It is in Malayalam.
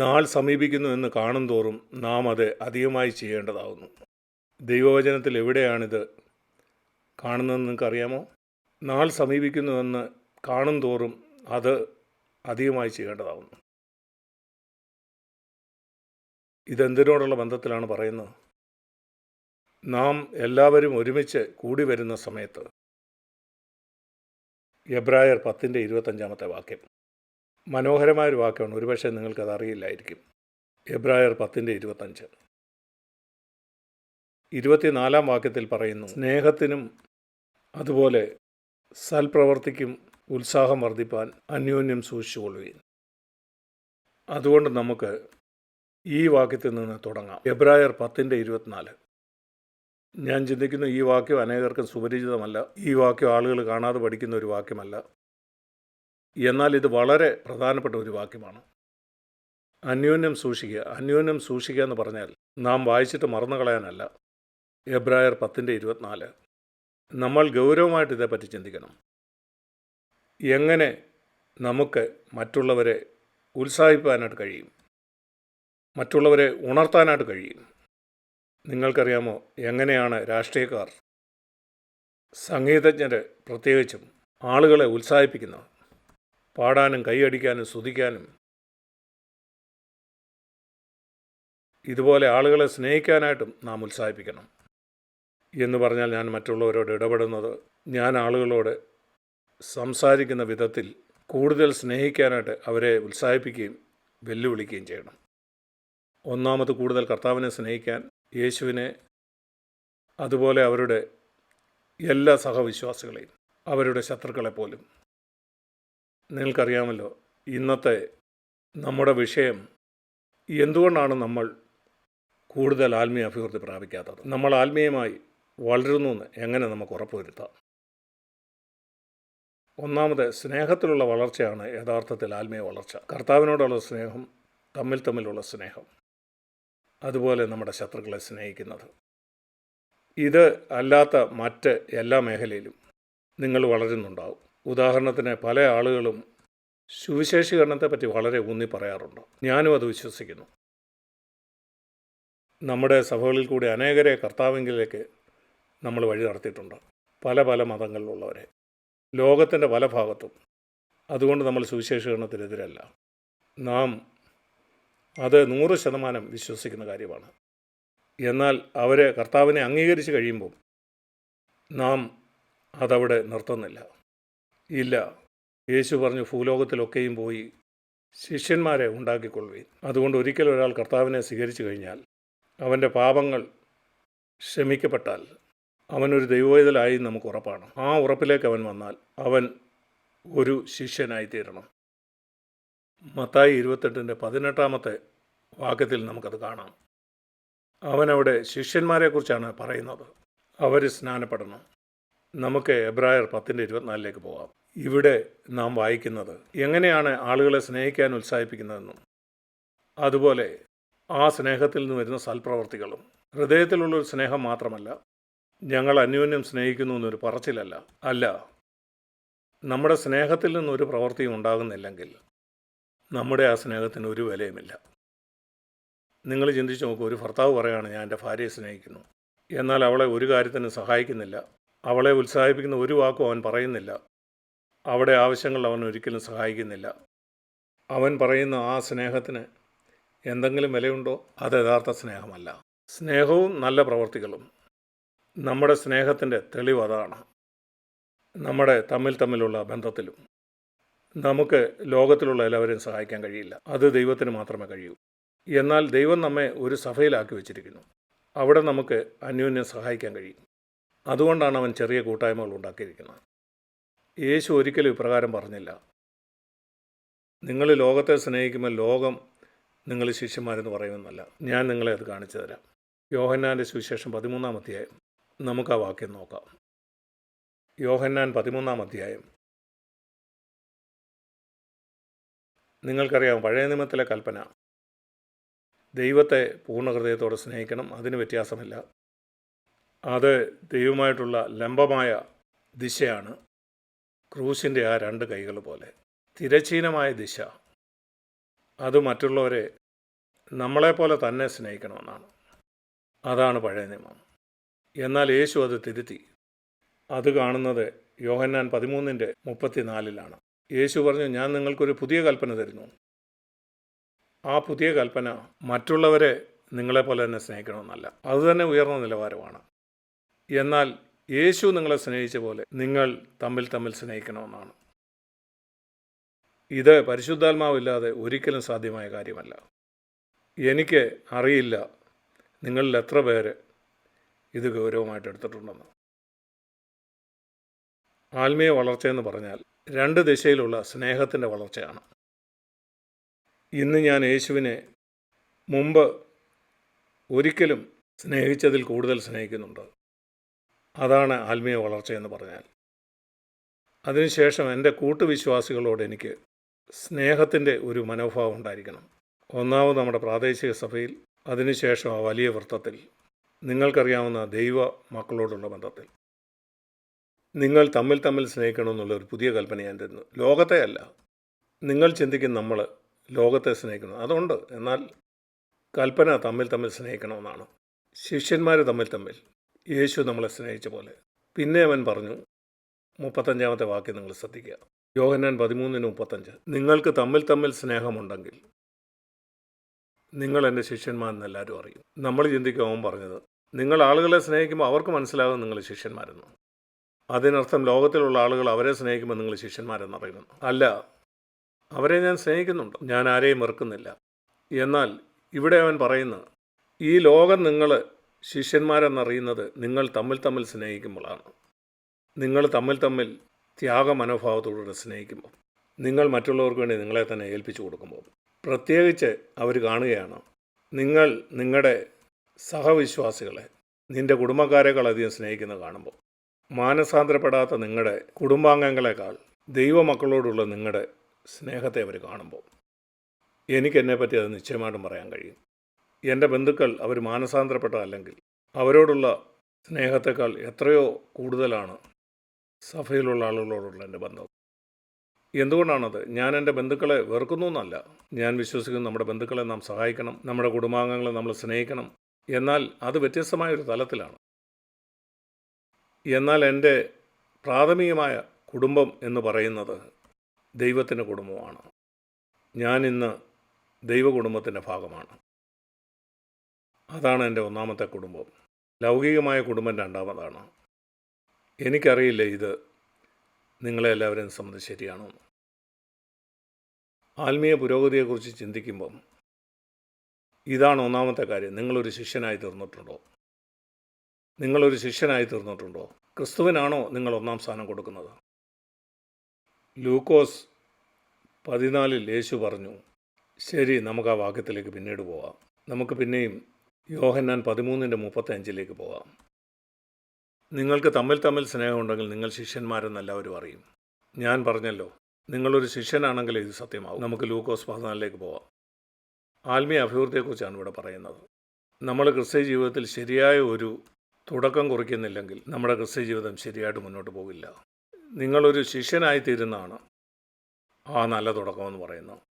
നാൾ സമീപിക്കുന്നു എന്ന് കാണും തോറും നാം അത് അധികമായി ചെയ്യേണ്ടതാകുന്നു ദൈവവചനത്തിൽ എവിടെയാണിത് കാണുന്നതെന്ന് നിങ്ങൾക്കറിയാമോ? നാൾ സമീപിക്കുന്നുവെന്ന് കാണും തോറും അത് അധികമായി ചെയ്യേണ്ടതാകുന്നു ഇതെന്തിനോടുള്ള ബന്ധത്തിലാണ് പറയുന്നത്? നാം എല്ലാവരും ഒരുമിച്ച് കൂടി വരുന്ന സമയത്ത്. എബ്രായർ പത്തിന്റെ ഇരുപത്തഞ്ചാമത്തെ വാക്യം. മനോഹരമായൊരു വാക്കാണ്. ഒരുപക്ഷെ നിങ്ങൾക്കത് അറിയില്ലായിരിക്കും എബ്രായർ പത്തിന്റെ ഇരുപത്തഞ്ച്. ഇരുപത്തിനാലാം വാക്യത്തിൽ പറയുന്നു സ്നേഹത്തിനും അതുപോലെ സൽപ്രവർത്തിക്കും ഉത്സാഹം വർദ്ധിപ്പാൻ അന്യോന്യം സൂക്ഷിച്ചുകൊള്ളുകയും അതുകൊണ്ട് നമുക്ക് ഈ വാക്യത്തിൽ നിന്ന് തുടങ്ങാം. എബ്രായർ പത്തിന്റെ ഇരുപത്തിനാല്. ഞാൻ ചിന്തിക്കുന്നു ഈ വാക്യം അനേകർക്കും സുപരിചിതമല്ല. ഈ വാക്യം ആളുകൾ കാണാതെ പഠിക്കുന്ന ഒരു വാക്യമല്ല. എന്നാൽ ഇത് വളരെ പ്രധാനപ്പെട്ട ഒരു വാക്യമാണ്. അന്യോന്യം സൂക്ഷിക്കുക. അന്യോന്യം സൂക്ഷിക്കുക എന്ന് പറഞ്ഞാൽ നാം വായിച്ചിട്ട് മറന്നു കളയാനല്ല എബ്രായർ പത്തിന്റെ ഇരുപത്തിനാല്. നമ്മൾ ഗൗരവമായിട്ട് ഇതേപ്പറ്റി ചിന്തിക്കണം. എങ്ങനെ നമുക്ക് മറ്റുള്ളവരെ ഉത്സാഹിപ്പാനായിട്ട് കഴിയും? മറ്റുള്ളവരെ ഉണർത്താനായിട്ട് കഴിയും? നിങ്ങൾക്കറിയാമോ എങ്ങനെയാണ് രാഷ്ട്രീയക്കാർ സംഗീതജ്ഞർ പ്രത്യേകിച്ചും ആളുകളെ ഉത്സാഹിപ്പിക്കുന്നത്? പാടാനും കൈയടിക്കാനും സ്തുതിക്കാനും. ഇതുപോലെ ആളുകളെ സ്നേഹിക്കാനായിട്ടും നാം ഉത്സാഹിപ്പിക്കണം. എന്ന് പറഞ്ഞാൽ ഞാൻ മറ്റുള്ളവരോട് ഇടപെടുന്നത് ഞാൻ ആളുകളോട് സംസാരിക്കുന്ന വിധത്തിൽ കൂടുതൽ സ്നേഹിക്കാനായിട്ട് അവരെ ഉത്സാഹിപ്പിക്കുകയും വെല്ലുവിളിക്കുകയും ചെയ്യണം. ഒന്നാമത് കൂടുതൽ കർത്താവിനെ സ്നേഹിക്കാൻ യേശുവിനെ അതുപോലെ അവരുടെ എല്ലാ സഹവിശ്വാസികളെയും അവരുടെ ശത്രുക്കളെ പോലും നിങ്ങൾക്കറിയാമല്ലോ ഇന്നത്തെ നമ്മുടെ വിഷയം എന്തുകൊണ്ടാണ് നമ്മൾ കൂടുതൽ ആത്മീയ അഭിവൃദ്ധി പ്രാപിക്കാത്തത്? നമ്മൾ ആത്മീയമായി വളരുന്നു എന്ന് എങ്ങനെ നമുക്ക് ഉറപ്പുവരുത്താം ഒന്നാമത് സ്നേഹത്തിലുള്ള വളർച്ചയാണ് യഥാർത്ഥത്തിൽ ആത്മീയ വളർച്ച. കർത്താവിനോടുള്ള സ്നേഹം തമ്മിൽ തമ്മിലുള്ള സ്നേഹം. അതുപോലെ നമ്മുടെ ശത്രുക്കളെ സ്നേഹിക്കുന്നത്. ഇത് അല്ലാത്ത മറ്റ് എല്ലാ മേഖലയിലും നിങ്ങൾ വളരുന്നുണ്ടാവും. ഉദാഹരണത്തിന് പല ആളുകളും സുവിശേഷീകരണത്തെപ്പറ്റി വളരെ ഊന്നി പറയാറുണ്ട്. ഞാനും അത് വിശ്വസിക്കുന്നു. നമ്മുടെ സഭകളിൽ കൂടി അനേകരെ കർത്താവെങ്കിലേക്ക് നമ്മൾ വഴി നടത്തിയിട്ടുണ്ട്. പല പല മതങ്ങളിലുള്ളവരെ. ലോകത്തിന്റെ പല ഭാഗത്തും. അതുകൊണ്ട് നമ്മൾ സുവിശേഷീകരണത്തിനെതിരല്ല. നാം അത് നൂറ് ശതമാനം വിശ്വസിക്കുന്ന കാര്യമാണ്. എന്നാൽ അവരെ കർത്താവിനെ അംഗീകരിച്ച് കഴിയുമ്പോൾ നാം അതവിടെ നിർത്തുന്നില്ല. ഇല്ല. യേശു പറഞ്ഞു ഭൂലോകത്തിലൊക്കെയും പോയി ശിഷ്യന്മാരെ ഉണ്ടാക്കിക്കൊള്ളുകയും അതുകൊണ്ട് ഒരിക്കൽ ഒരാൾ കർത്താവിനെ സ്വീകരിച്ചു കഴിഞ്ഞാൽ അവന്റെ പാപങ്ങൾ ക്ഷമിക്കപ്പെട്ടാൽ അവനൊരു ദൈവവേദലായി നമുക്ക് ഉറപ്പാണ്. ആ ഉറപ്പിലേക്ക് അവൻ വന്നാൽ അവൻ ഒരു ശിഷ്യനായി തീരണം മത്തായി ഇരുപത്തെട്ടിന്റെ പതിനെട്ടാമത്തെ വാക്യത്തിൽ നമുക്കത് കാണാം. അവനവിടെ ശിഷ്യന്മാരെക്കുറിച്ചാണ് പറയുന്നത്. അവർ സ്നാനപ്പെടണം. നമുക്ക് എബ്രായർ പത്തിന്റെ ഇരുപത്തിനാലിലേക്ക് പോകാം ഇവിടെ നാം വായിക്കുന്നത് എങ്ങനെയാണ് ആളുകളെ സ്നേഹിക്കാൻ ഉത്സാഹിപ്പിക്കുന്നതെന്നും അതുപോലെ ആ സ്നേഹത്തിൽ നിന്ന് വരുന്ന സൽപ്രവർത്തികളും. ഹൃദയത്തിലുള്ളൊരു സ്നേഹം മാത്രമല്ല ഞങ്ങൾ അന്യോന്യം സ്നേഹിക്കുന്നു എന്നൊരു പറച്ചിലല്ല. അല്ല നമ്മുടെ സ്നേഹത്തിൽ നിന്നൊരു പ്രവൃത്തിയും ഉണ്ടാകുന്നില്ലെങ്കിൽ നമ്മുടെ ആ സ്നേഹത്തിന് ഒരു വിലയുമില്ല. നിങ്ങൾ ചിന്തിച്ച് നോക്കൂ ഒരു ഭർത്താവ് പറയുകയാണ് ഞാൻ എന്റെ ഭാര്യയെ സ്നേഹിക്കുന്നു. എന്നാൽ അവളെ ഒരു കാര്യത്തിന് സഹായിക്കുന്നില്ല. അവളെ ഉത്സാഹിപ്പിക്കുന്ന ഒരു വാക്കും അവൻ പറയുന്നില്ല. അവിടെ ആവശ്യങ്ങൾ അവൻ ഒരിക്കലും സഹായിക്കുന്നില്ല. അവൻ പറയുന്ന ആ സ്നേഹത്തിന് എന്തെങ്കിലും വിലയുണ്ടോ? അത് യഥാർത്ഥ സ്നേഹമല്ല. സ്നേഹവും നല്ല പ്രവർത്തികളും. നമ്മുടെ സ്നേഹത്തിന്റെ തെളിവ് അതാണ്. നമ്മുടെ തമ്മിൽ തമ്മിലുള്ള ബന്ധത്തിലും. നമുക്ക് ലോകത്തിലുള്ള എല്ലാവരെയും സഹായിക്കാൻ കഴിയില്ല. അത് ദൈവത്തിന് മാത്രമേ കഴിയൂ. എന്നാൽ ദൈവം നമ്മെ ഒരു സഭയിലാക്കി വെച്ചിരിക്കുന്നു. അവിടെ നമുക്ക് അന്യോന്യം സഹായിക്കാൻ കഴിയും. അതുകൊണ്ടാണ് അവൻ ചെറിയ കൂട്ടായ്മകൾ ഉണ്ടാക്കിയിരിക്കുന്നത്. യേശു ഒരിക്കലും ഇപ്രകാരം പറഞ്ഞില്ല. നിങ്ങൾ ലോകത്തെ സ്നേഹിക്കുമ്പോൾ ലോകം നിങ്ങൾ ശിഷ്യന്മാരെന്ന് പറയുമെന്നല്ല. ഞാൻ നിങ്ങളെ അത് കാണിച്ചു തരാം. യോഹന്നാന്റെ സുവിശേഷം പതിമൂന്നാം അധ്യായം. നമുക്ക് ആ വാക്യം നോക്കാം. യോഹന്നാൻ പതിമൂന്നാം അധ്യായം. നിങ്ങൾക്കറിയാം പഴയ നിയമത്തിലെ കൽപ്പന. ദൈവത്തെ പൂർണ ഹൃദയത്തോടെ സ്നേഹിക്കണം അതിന് വ്യത്യാസമില്ല. അത് ദൈവമായിട്ടുള്ള ലംബമായ ദിശയാണ് ക്രൂശിന്റെ ആ രണ്ട് കൈകൾ പോലെ. തിരച്ചീനമായ ദിശ. അത് മറ്റുള്ളവരെ നമ്മളെപ്പോലെ തന്നെ സ്നേഹിക്കണമെന്നാണ്. അതാണ് പഴയ നിയമം. എന്നാൽ യേശു അത് തിരുത്തി. അത് കാണുന്നത് യോഹന്നാൻ പതിമൂന്നിന്റെ മുപ്പത്തിനാലിലാണ്. യേശു പറഞ്ഞു ഞാൻ നിങ്ങൾക്കൊരു പുതിയ കൽപ്പന തരുന്നു. ആ പുതിയ കൽപ്പന മറ്റുള്ളവരെ നിങ്ങളെപ്പോലെ തന്നെ സ്നേഹിക്കണമെന്നല്ല. അതുതന്നെ ഉയർന്ന നിലവാരമാണ്. എന്നാൽ യേശു നിങ്ങളെ സ്നേഹിച്ച പോലെ നിങ്ങൾ തമ്മിൽ തമ്മിൽ സ്നേഹിക്കണമെന്നാണ്. ഇത് പരിശുദ്ധാത്മാവില്ലാതെ ഒരിക്കലും സാധ്യമായ കാര്യമല്ല. എനിക്ക് അറിയില്ല നിങ്ങളിൽ എത്ര പേര് ഇത് ഗൗരവമായിട്ട് എടുത്തിട്ടുണ്ടെന്ന്. ആത്മീയ വളർച്ചയെന്ന് പറഞ്ഞാൽ രണ്ട് ദിശയിലുള്ള സ്നേഹത്തിന്റെ വളർച്ചയാണ്. ഇന്ന് ഞാൻ യേശുവിനെ മുമ്പ് ഒരിക്കലും സ്നേഹിച്ചതിൽ കൂടുതൽ സ്നേഹിക്കുന്നുണ്ട്. അതാണ് ആത്മീയ വളർച്ചയെന്ന് പറഞ്ഞാൽ. അതിനുശേഷം എന്റെ കൂട്ടുവിശ്വാസികളോട് എനിക്ക് സ്നേഹത്തിന്റെ ഒരു മനോഭാവം ഉണ്ടായിരിക്കണം. ഒന്നാമത് നമ്മുടെ പ്രാദേശിക സഭയിൽ അതിനുശേഷം ആ വലിയ വൃത്തത്തിൽ നിങ്ങൾക്കറിയാവുന്ന ദൈവ മക്കളോടുള്ള ബന്ധത്തിൽ. നിങ്ങൾ തമ്മിൽ തമ്മിൽ സ്നേഹിക്കണമെന്നുള്ള ഒരു പുതിയ കൽപ്പന ഞാൻ തരുന്നു. ലോകത്തെ അല്ല. നിങ്ങൾ ചിന്തിക്കും നമ്മൾ ലോകത്തെ സ്നേഹിക്കണം അതുകൊണ്ട് എന്നാൽ കൽപ്പന തമ്മിൽ തമ്മിൽ സ്നേഹിക്കണമെന്നാണ്. ശിഷ്യന്മാർ തമ്മിൽ തമ്മിൽ യേശു നമ്മളെ സ്നേഹിച്ച പോലെ. പിന്നെ അവൻ പറഞ്ഞു മുപ്പത്തഞ്ചാമത്തെ വാക്യം നിങ്ങൾ ശ്രദ്ധിക്കുക. യോഹന്നാൻ പതിമൂന്നിന് മുപ്പത്തഞ്ച്. നിങ്ങൾക്ക് തമ്മിൽ തമ്മിൽ സ്നേഹമുണ്ടെങ്കിൽ നിങ്ങൾ എന്റെ ശിഷ്യന്മാരെന്ന് എല്ലാവരും അറിയും. നമ്മൾ ചിന്തിക്കും അവൻ പറഞ്ഞത് നിങ്ങൾ ആളുകളെ സ്നേഹിക്കുമ്പോൾ അവർക്ക് മനസ്സിലാകും നിങ്ങൾ ശിഷ്യന്മാരെന്ന്. അതിനർത്ഥം ലോകത്തിലുള്ള ആളുകൾ അവരെ സ്നേഹിക്കുമ്പോൾ നിങ്ങൾ ശിഷ്യന്മാരെന്ന് അറിയുമെന്ന് അല്ല അവരെ ഞാൻ സ്നേഹിക്കുന്നുണ്ട്. ഞാൻ ആരെയും വെറുക്കുന്നില്ല. എന്നാൽ ഇവിടെ അവൻ പറയുന്നത് ഈ ലോകം നിങ്ങൾ ശിഷ്യന്മാരെന്നറിയുന്നത് നിങ്ങൾ തമ്മിൽ തമ്മിൽ സ്നേഹിക്കുമ്പോഴാണ്. നിങ്ങൾ തമ്മിൽ തമ്മിൽ ത്യാഗ മനോഭാവത്തോടുകൂടെ സ്നേഹിക്കുമ്പോൾ നിങ്ങൾ മറ്റുള്ളവർക്ക് വേണ്ടി നിങ്ങളെ തന്നെ ഏൽപ്പിച്ചു കൊടുക്കുമ്പോൾ പ്രത്യേകിച്ച് അവർ കാണുകയാണ് നിങ്ങൾ നിങ്ങളുടെ സഹവിശ്വാസികളെ നിന്റെ കുടുംബക്കാരെക്കാൾ അധികം സ്നേഹിക്കുന്നത് കാണുമ്പോൾ മാനസാന്തരപ്പെടാത്ത നിങ്ങളുടെ കുടുംബാംഗങ്ങളെക്കാൾ ദൈവമക്കളോടുള്ള നിങ്ങളുടെ സ്നേഹത്തെ അവർ കാണുമ്പോൾ എനിക്കെന്നെപ്പറ്റി അത് നിശ്ചയമായിട്ടും പറയാൻ കഴിയും. എന്റെ ബന്ധുക്കൾ അവർ മാനസാന്തരപ്പെട്ട അല്ലെങ്കിൽ അവരോടുള്ള സ്നേഹത്തെക്കാൾ എത്രയോ കൂടുതലാണ് സഭയിലുള്ള ആളുകളോടുള്ള എന്റെ ബന്ധം. എന്തുകൊണ്ടാണത്? ഞാൻ എന്റെ ബന്ധുക്കളെ വെറുക്കുന്നു എന്നല്ല. ഞാൻ വിശ്വസിക്കുന്നു നമ്മുടെ ബന്ധുക്കളെ നാം സഹായിക്കണം നമ്മുടെ കുടുംബാംഗങ്ങളെ നമ്മൾ സ്നേഹിക്കണം. എന്നാൽ അത് വ്യത്യസ്തമായ ഒരു തലത്തിലാണ്. എന്നാൽ എന്റെ പ്രാഥമികമായ കുടുംബം എന്ന് പറയുന്നത് ദൈവത്തിന്റെ കുടുംബമാണ്. ഞാൻ ദൈവകുടുംബത്തിന്റെ ഭാഗമാണ്. അതാണ് എന്റെ ഒന്നാമത്തെ കുടുംബം. ലൗകികമായ കുടുംബം രണ്ടാമതാണ്. എനിക്കറിയില്ല ഇത് നിങ്ങളെ എല്ലാവരെയും സംബന്ധിച്ച് ശരിയാണോ ആത്മീയ പുരോഗതിയെക്കുറിച്ച് ചിന്തിക്കുമ്പം ഇതാണ് ഒന്നാമത്തെ കാര്യം. നിങ്ങളൊരു ശിഷ്യനായി തീർന്നിട്ടുണ്ടോ? നിങ്ങളൊരു ശിഷ്യനായി തീർന്നിട്ടുണ്ടോ? ക്രിസ്തുവിനാണോ നിങ്ങൾ ഒന്നാം സ്ഥാനം കൊടുക്കുന്നത്? ലൂക്കോസ് പതിനാലിൽ യേശു പറഞ്ഞു ശരി നമുക്ക് ആ വാക്യത്തിലേക്ക് പിന്നീട് പോവാം. നമുക്ക് പിന്നെയും യോഹന്നാൻ പതിമൂന്നിന്റെ മുപ്പത്തഞ്ചിലേക്ക് പോവാം. നിങ്ങൾക്ക് തമ്മിൽ തമ്മിൽ സ്നേഹമുണ്ടെങ്കിൽ നിങ്ങൾ ശിഷ്യന്മാരെന്നെല്ലാവരും അറിയും. ഞാൻ പറഞ്ഞല്ലോ നിങ്ങളൊരു ശിഷ്യനാണെങ്കിൽ ഇത് സത്യമാവും. നമുക്ക് ലൂക്കോസ് പതിനാലിലേക്ക് പോവാം. ആത്മീയ അഭിവൃദ്ധിയെക്കുറിച്ചാണ് ഇവിടെ പറയുന്നത്. നമ്മൾ ക്രിസ്ത്യ ജീവിതത്തിൽ ശരിയായ ഒരു തുടക്കം കുറിക്കുന്നില്ലെങ്കിൽ നമ്മുടെ ക്രിസ്ത്യ ജീവിതം ശരിയായിട്ട് മുന്നോട്ട് പോകില്ല. നിങ്ങളൊരു ശിഷ്യനായിത്തീരുന്നതാണ് ആ നല്ല തുടക്കമെന്ന് പറയുന്നത്.